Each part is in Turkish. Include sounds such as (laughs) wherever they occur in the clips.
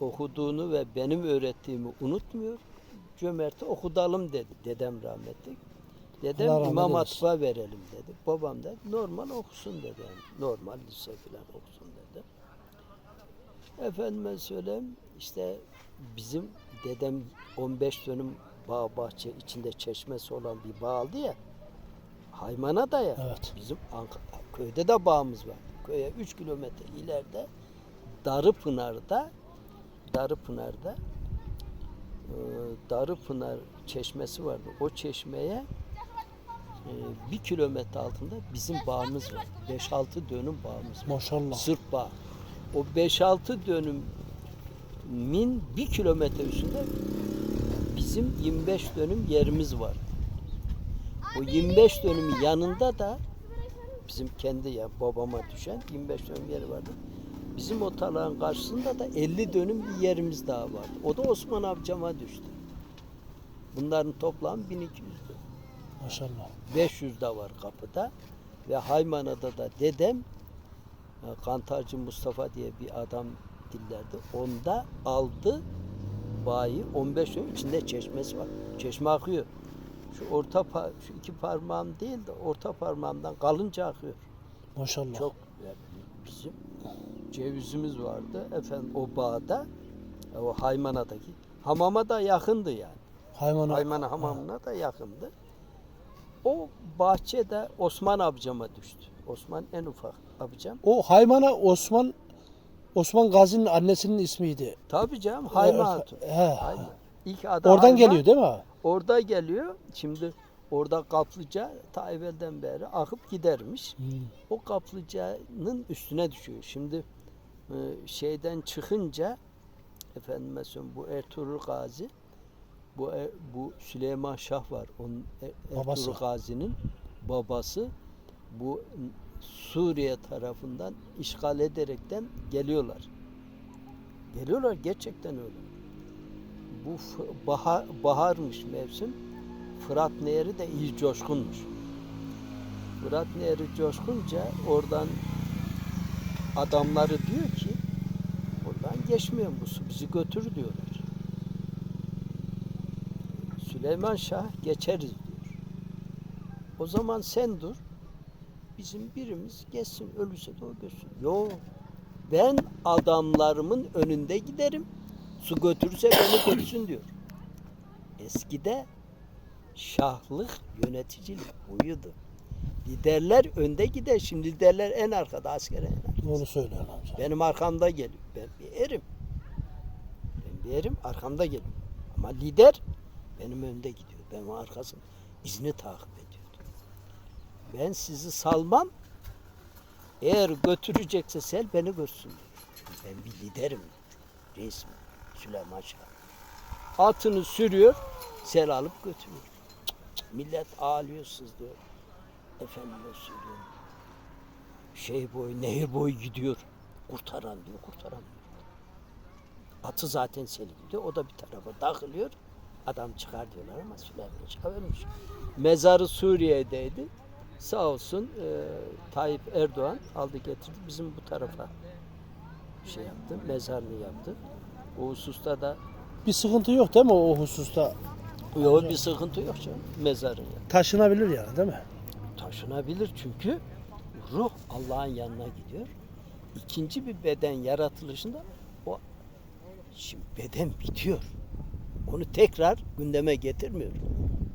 okuduğunu ve benim öğrettiğimi unutmuyor. Cömert'e okudalım dedi dedem rahmetli. Dedem Allah İmam. Hatip'e verelim dedi. Babam da normal okusun dedi. Yani normal lise falan okusun dedi. Efendime söyleyeyim işte bizim dedem 15 dönüm bağ bahçe içinde çeşmesi olan bir bağ aldı ya. Haymana da ya. Evet. Bizim Ank- köyde de bağımız var. Köye 3 kilometre ileride Darıpınar'da Darıpınar'da e, Darıpınar çeşmesi vardı. O çeşmeye e, bir kilometre altında bizim bağımız var. 5-6 dönüm bağımız var. Maşallah. Sırp bağ. O 5-6 dönümün bir kilometre üstünde bizim 25 dönüm yerimiz var. O 25 dönümün yanında da bizim kendi ya babama düşen 25 dönüm yeri vardı. Bizim o tarlanın karşısında da 50 dönüm bir yerimiz daha vardı. O da Osman amcama düştü. Bunların toplam 1200'dü. Maşallah. 500 de var kapıda ve Haymana'da da dedem e, Kantarcı Mustafa diye bir adam dillerdi. Onda aldı bayi 15 yıl içinde çeşmesi var. Çeşme akıyor. Şu orta şu iki parmağım değil de orta parmağımdan kalınca akıyor. Maşallah. Çok yani bizim cevizimiz vardı efendim o bağda o Haymana'daki hamama da yakındı yani. Haymana. Haymana hamamına da yakındı. O bahçede Osman abicama düştü. Osman en ufak abicam. O Haymana Osman Osman Gazi'nin annesinin ismiydi. Tabii canım Hayma Evet, Hatun. he. Hayma. İlk adı Oradan Hayma. geliyor değil mi? Orada geliyor. Şimdi orada kaplıca ta evvelden beri akıp gidermiş. Hmm. O kaplıcanın üstüne düşüyor. Şimdi e, şeyden çıkınca söyleyeyim bu Ertuğrul Gazi bu E- bu Süleyman Şah var. Onun E- Ertuğrul Babası. Gazi'nin babası bu Suriye tarafından işgal ederekten geliyorlar. Geliyorlar gerçekten öyle. Bu bahar, baharmış mevsim. Fırat Nehri de iyi coşkunmuş. Fırat Nehri coşkunca oradan adamları diyor ki oradan geçmiyor bu su bizi götür diyorlar. Süleyman Şah geçeriz diyor. O zaman sen dur. Bizim birimiz geçsin ölürse de o götürsün. Yok. Ben adamlarımın önünde giderim. Su götürürse beni götürsün diyor. Eskide şahlık yöneticilik buydu. Liderler önde gider. Şimdi liderler en arkada askere. Doğru söylüyorsun amca. Benim arkamda geliyor. Ben bir erim. Ben bir erim arkamda geliyor. Ama lider benim önde gidiyor. Ben o arkasını izini takip ediyor. Ben sizi salmam. Eğer götürecekse sel beni görsün ben bir liderim. Reisim. Süleyman Şah. Atını sürüyor. Sel alıp götürüyor. Millet ağlıyor sızlıyor. Efendime söylüyorum şey boyu, nehir boyu gidiyor. Kurtaran diyor, kurtaran diyor. Atı zaten selimdi. O da bir tarafa takılıyor. Adam çıkar diyorlar ama Süleyman Şah ölmüş. Mezarı Suriye'deydi. Sağ olsun e, Tayyip Erdoğan aldı getirdi. Bizim bu tarafa şey yaptı, mezarını yaptı. O hususta da Bir sıkıntı yok değil mi o hususta? Yok bir sıkıntı yok canım. Mezarın ya. Taşınabilir yani değil mi? taşınabilir çünkü ruh Allah'ın yanına gidiyor. İkinci bir beden yaratılışında o şimdi beden bitiyor. Onu tekrar gündeme getirmiyor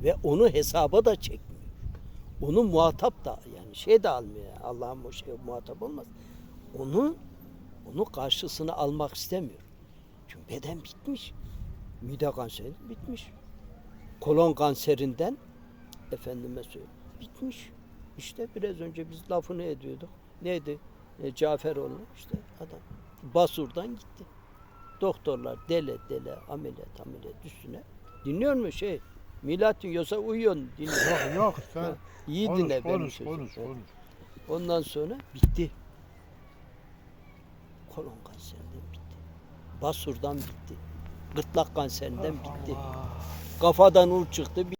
ve onu hesaba da çekmiyor. Onu muhatap da yani şey de almıyor. yani, Allah'ın o şey muhatap olmaz. Onu onu karşısına almak istemiyor. Çünkü beden bitmiş. Mide kanseri bitmiş. Kolon kanserinden efendime söyleyeyim bitmiş. İşte biraz önce biz lafını ediyorduk. Neydi? E, Caferoğlu işte adam. Basur'dan gitti. Doktorlar dele dele ameliyat ameliyat üstüne. Dinliyor mu şey? Milat diyorsa uyuyorsun. Dinliyor. Yok yok (laughs) sen İyi konuş dinle benim konuş sözümü. konuş konuş. Ondan sonra bitti. Kolon kanserinden bitti. Basur'dan bitti. Gırtlak kanserinden bitti. Kafadan ur çıktı.